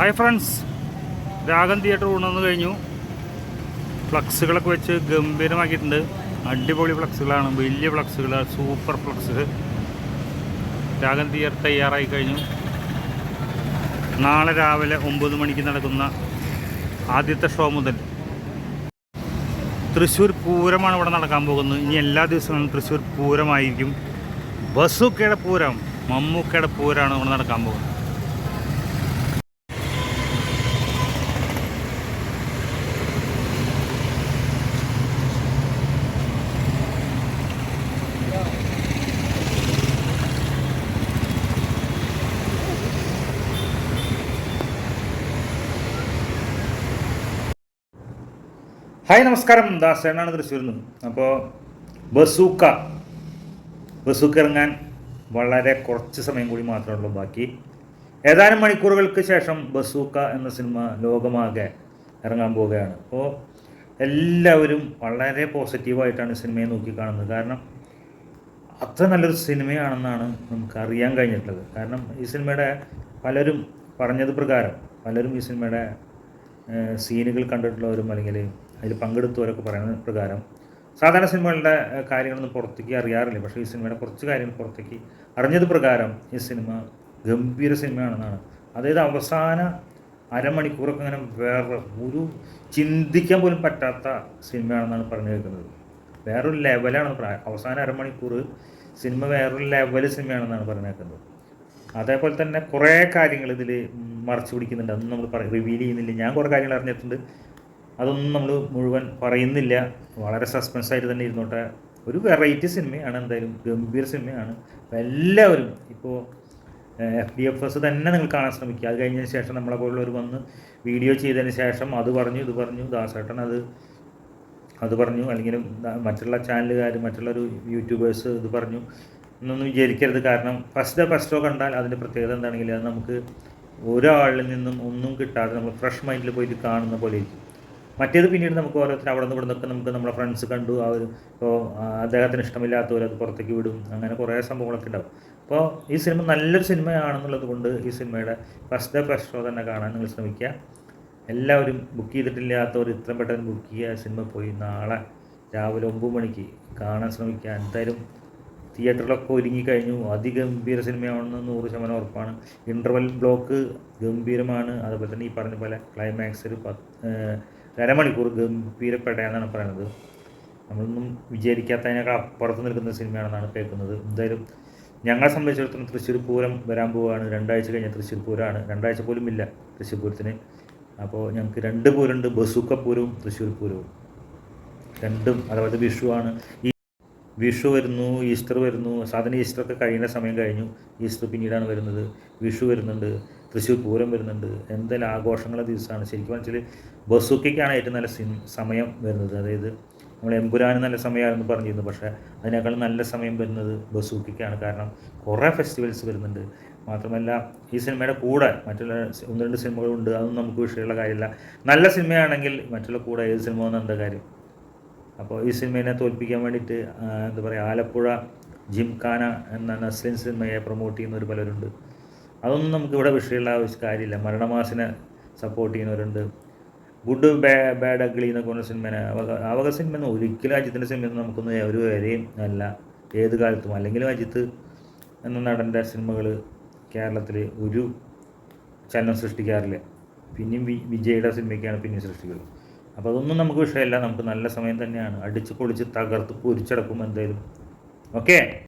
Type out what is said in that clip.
Hi friends രാഗം theatre കൊണ്ടുവന്ന് കഴിഞ്ഞു. ഫ്ലക്സുകളൊക്കെ വെച്ച് ഗംഭീരമാക്കിയിട്ടുണ്ട്. അടിപൊളി ഫ്ലക്സുകളാണ്. വലിയ ഫ്ലക്സുകൾ സൂപ്പർ ഫ്ലക്സ്. രാഗം തിയേറ്റർ തയ്യാറായി കഴിഞ്ഞു. നാളെ രാവിലെ ഒമ്പത് മണിക്ക് നടക്കുന്ന ആദ്യത്തെ ഷോ മുതൽ തൃശ്ശൂർ പൂരമാണ് ഇവിടെ നടക്കാൻ പോകുന്നത്. ഇനി എല്ലാ ദിവസങ്ങളും തൃശ്ശൂർ പൂരമായിരിക്കും. ബസുക്കയുടെ പൂരം മമ്മൂക്കയുടെ പൂരമാണ് ഇവിടെ നടക്കാൻ പോകുന്നത്. ഹായ് നമസ്കാരം. ദാസേനാണ് തൃശ്ശൂരിൽ നിന്ന് അപ്പോൾ ബസൂക്ക. ബസൂക്ക ഇറങ്ങാൻ വളരെ കുറച്ച് സമയം കൂടി മാത്രമേ ഉള്ളൂ ബാക്കി. ഏതാനും മണിക്കൂറുകൾക്ക് ശേഷം ബസൂക്ക എന്ന സിനിമ ലോകമാകെ ഇറങ്ങാൻ പോവുകയാണ്. അപ്പോൾ എല്ലാവരും വളരെ പോസിറ്റീവായിട്ടാണ് സിനിമയെ നോക്കി കാണുന്നത്. കാരണം അത്ര നല്ലൊരു സിനിമയാണെന്നാണ് നമുക്ക് അറിയാൻ കഴിഞ്ഞിട്ടുള്ളത്. കാരണം ഈ സിനിമയുടെ പലരും പറഞ്ഞത് പ്രകാരം പലരും ഈ സിനിമയുടെ സീനുകൾ കണ്ടിട്ടുള്ളവരും അല്ലെങ്കിൽ അതിൽ പങ്കെടുത്തവരൊക്കെ പറയുന്ന പ്രകാരം സാധാരണ സിനിമകളുടെ കാര്യങ്ങളൊന്നും പുറത്തേക്ക് അറിയാറില്ല. പക്ഷേ ഈ സിനിമയുടെ കുറച്ച് കാര്യങ്ങൾ പുറത്തേക്ക് അറിഞ്ഞത് പ്രകാരം ഈ സിനിമ ഗംഭീര സിനിമയാണെന്നാണ്. അതായത് അവസാന അരമണിക്കൂറൊക്കെ അങ്ങനെ വേറെ ഒരു ചിന്തിക്കാൻ പോലും പറ്റാത്ത സിനിമയാണെന്നാണ് പറഞ്ഞു കേൾക്കുന്നത്. വേറൊരു ലെവലാണ് അവസാന അരമണിക്കൂർ സിനിമ വേറൊരു ലെവൽ സിനിമയാണെന്നാണ് പറഞ്ഞു കേൾക്കുന്നത്. അതേപോലെ തന്നെ കുറേ കാര്യങ്ങൾ ഇതിൽ മറച്ചു പിടിക്കുന്നുണ്ട്. അതൊന്നും നമ്മൾ റിവീൽ ചെയ്യുന്നില്ല. ഞാൻ കുറേ കാര്യങ്ങൾ അറിഞ്ഞിട്ടുണ്ട്. അതൊന്നും നമ്മൾ മുഴുവൻ പറയുന്നില്ല. വളരെ സസ്പെൻസ് ആയിട്ട് തന്നെ ഇരുന്നോട്ടെ. ഒരു വെറൈറ്റി സിനിമയാണ് എന്തായാലും. ഗംഭീർ സിനിമയാണ് എല്ലാവരും ഇപ്പോൾ എഫ് ഡി എഫ് എസ് തന്നെ നിങ്ങൾ കാണാൻ ശ്രമിക്കുക. അത് കഴിഞ്ഞതിന് ശേഷം നമ്മളെ പോലുള്ളവർ വന്ന് വീഡിയോ ചെയ്തതിന് ശേഷം അത് പറഞ്ഞു ഇത് പറഞ്ഞു ദാസേട്ടൻ അത് അത് പറഞ്ഞു. അല്ലെങ്കിൽ മറ്റുള്ള ചാനലുകാർ മറ്റുള്ള ഒരു യൂട്യൂബേഴ്സ് ഇത് പറഞ്ഞു. എന്നൊന്നും വിചാരിക്കരുത്. കാരണം ഫസ്റ്റ് ഫസ്റ്റോ കണ്ടാൽ അതിന്റെ പ്രത്യേകത എന്താണെങ്കിൽ അത് നമുക്ക് ഒരാളിൽ നിന്നും ഒന്നും കിട്ടാതെ നമ്മൾ ഫ്രഷ് മൈൻഡിൽ പോയിട്ട് കാണുന്ന പോലെ ഇരിക്കും. മറ്റേത് പിന്നീട് നമുക്ക് ഓരോരുത്തർ അവിടെ നിന്ന് ഇവിടെ നമുക്ക് നമ്മുടെ ഫ്രണ്ട്സ് കണ്ടു അവർ ഇപ്പോൾ അദ്ദേഹത്തിന് ഇഷ്ടമില്ലാത്തവർ അത് പുറത്തേക്ക് വിടും അങ്ങനെ കുറേ സംഭവങ്ങളൊക്കെ ഉണ്ടാവും. അപ്പോൾ ഈ സിനിമ നല്ലൊരു സിനിമയാണെന്നുള്ളത് കൊണ്ട് ഈ സിനിമയുടെ ഫസ്റ്റ് ഡേ ഫസ്റ്റ് ഷോ തന്നെ കാണാൻ നിങ്ങൾ ശ്രമിക്കുക. എല്ലാവരും ബുക്ക് ചെയ്തിട്ടില്ലാത്തവർ ഇത്രയും പെട്ടെന്ന് ബുക്ക് ചെയ്യുക സിനിമ പോയി നാളെ രാവിലെ ഒമ്പത് മണിക്ക് കാണാൻ ശ്രമിക്കുക. എന്തായാലും തിയേറ്ററിലൊക്കെ ഒരുങ്ങി കഴിഞ്ഞു. അതിഗംഭീര സിനിമയാണെന്ന് നൂറ് ശതമാനം ഉറപ്പാണ്. ഇന്റർവെൽ ബ്ലോക്ക് ഗംഭീരമാണ്. അതുപോലെ തന്നെ ഈ പറഞ്ഞ പോലെ ക്ലൈമാക്സ് ഒരു പത്ത് ഏഹ് ഗംഭീരപ്പെട്ട എന്നാണ് പറയുന്നത്. നമ്മളൊന്നും വിചാരിക്കാത്തതിനേക്കാൾ അപ്പുറത്ത് നിൽക്കുന്ന സിനിമയാണെന്നാണ് കേൾക്കുന്നത്. എന്തായാലും ഞങ്ങളെ സംബന്ധിച്ചിടത്തോളം തൃശ്ശൂർ പൂരം വരാൻ പോവുകയാണ്. രണ്ടാഴ്ച കഴിഞ്ഞാൽ തൃശ്ശൂർ പൂരമാണ്. രണ്ടാഴ്ച പോലും ഇല്ല തൃശ്ശൂർ പൂരത്തിന്. അപ്പോൾ ഞങ്ങൾക്ക് രണ്ട് പൂരമുണ്ട്. ബസൂക്ക പൂരവും തൃശ്ശൂർ പൂരവും. രണ്ടും അതുപോലെ വിഷുവാണ് ഈ വിഷു വരുന്നു ഈസ്റ്റർ വരുന്നു. സാധാരണ ഈസ്റ്ററൊക്കെ കഴിയുന്ന സമയം കഴിഞ്ഞു. ഈസ്റ്റർ പിന്നീടാണ് വരുന്നത്. വിഷു വരുന്നുണ്ട്. തൃശ്ശൂർ പൂരം വരുന്നുണ്ട്. എന്തായാലും ആഘോഷങ്ങളുടെ ദിവസമാണ്. ശരിക്കും വെച്ചാൽ ബസുക്കയ്ക്കാണ് ഏറ്റവും നല്ല സമയം വരുന്നത്. അതായത് നമ്മൾ എമ്പുരാന് നല്ല സമയമാണെന്ന് പറഞ്ഞിരുന്നു. പക്ഷേ അതിനേക്കാൾ നല്ല സമയം വരുന്നത് ബസൂക്കയ്ക്കാണ്. കാരണം കുറേ ഫെസ്റ്റിവൽസ് വരുന്നുണ്ട്. മാത്രമല്ല ഈ സിനിമയുടെ കൂടെ മറ്റുള്ള ഒന്ന് രണ്ട് സിനിമകളുണ്ട്. അതൊന്നും നമുക്ക് വിഷയമുള്ള കാര്യമില്ല. നല്ല സിനിമയാണെങ്കിൽ മറ്റുള്ള കൂടെ ഏത് സിനിമ എന്താ കാര്യം? അപ്പോൾ ഈ സിനിമയെ തോൽപ്പിക്കാൻ വേണ്ടിയിട്ട് എന്താ പറയുക ആലപ്പുഴ ജിംഖാന എന്ന നസ്ലിൻ സിനിമയെ പ്രൊമോട്ട് ചെയ്യുന്ന ഒരു പലരുണ്ട്. അതൊന്നും നമുക്ക് ഇവിടെ വിഷയമുള്ള കാര്യമില്ല. മരണമാസിനെ സപ്പോർട്ട് ചെയ്യുന്നവരുണ്ട്. ഗുഡ് ബാ ബാഡ് അഗ്ലി എന്നൊക്കെ പറഞ്ഞ സിനിമേനെ അവക സിനിമ ഒരിക്കലും അജിത്തിന്റെ സിനിമയൊന്നും നമുക്കൊന്നും ഒരു വരെയും അല്ല. ഏത് കാലത്തും. അല്ലെങ്കിലും അജിത്ത് എന്ന നടന്റെ സിനിമകൾ കേരളത്തിൽ ഒരു ചലനം സൃഷ്ടിക്കാറില്ല. പിന്നെയും വി വിജയുടെ സിനിമയ്ക്കാണ് പിന്നെയും സൃഷ്ടിക്കുന്നത്. അപ്പോൾ അതൊന്നും നമുക്ക് വിഷയമല്ല. നമുക്ക് നല്ല സമയം തന്നെയാണ്. അടിച്ച് പൊളിച്ച് തകർത്ത് പൊരിച്ചടക്കും എന്തായാലും. ഓക്കെ